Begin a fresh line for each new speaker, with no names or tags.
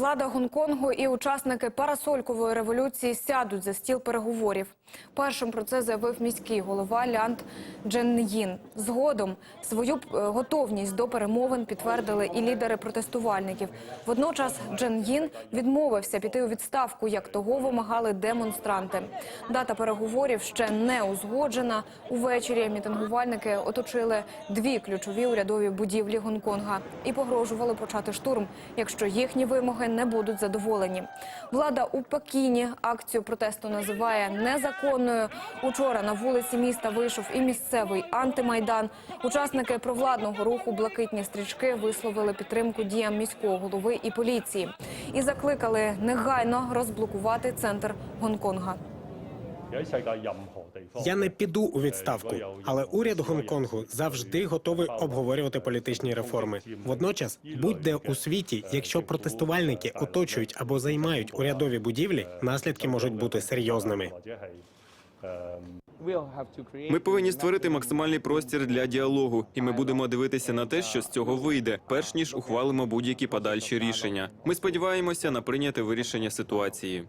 Влада Гонконгу і учасники парасолькової революції сядуть за стіл переговорів. Першим про це заявив міський голова Лянд Дженнїн. Згодом свою е, готовність до перемовин підтвердили і лідери протестувальників. Водночас Джен Їн відмовився піти у відставку, як того вимагали демонстранти. Дата переговорів ще не узгоджена. Увечері мітингувальники оточили дві ключові урядові будівлі Гонконга і погрожували почати штурм, якщо їхні вимоги не будуть задоволені. Влада у Пекіні акцію протесту називає незаконною. Учора на вулиці міста вийшов і місцевий антимайдан. Учасники провладного руху Блакитні стрічки висловили підтримку діям міського голови і поліції і закликали негайно розблокувати центр Гонконга.
Я не піду у відставку, але уряд Гонконгу завжди готовий обговорювати політичні реформи. Водночас, будь-де у світі, якщо протестувальники оточують або займають урядові будівлі, наслідки можуть бути серйозними.
Ми повинні створити максимальний простір для діалогу, і ми будемо дивитися на те, що з цього вийде, перш ніж ухвалимо будь-які подальші рішення. Ми сподіваємося на прийняте вирішення ситуації.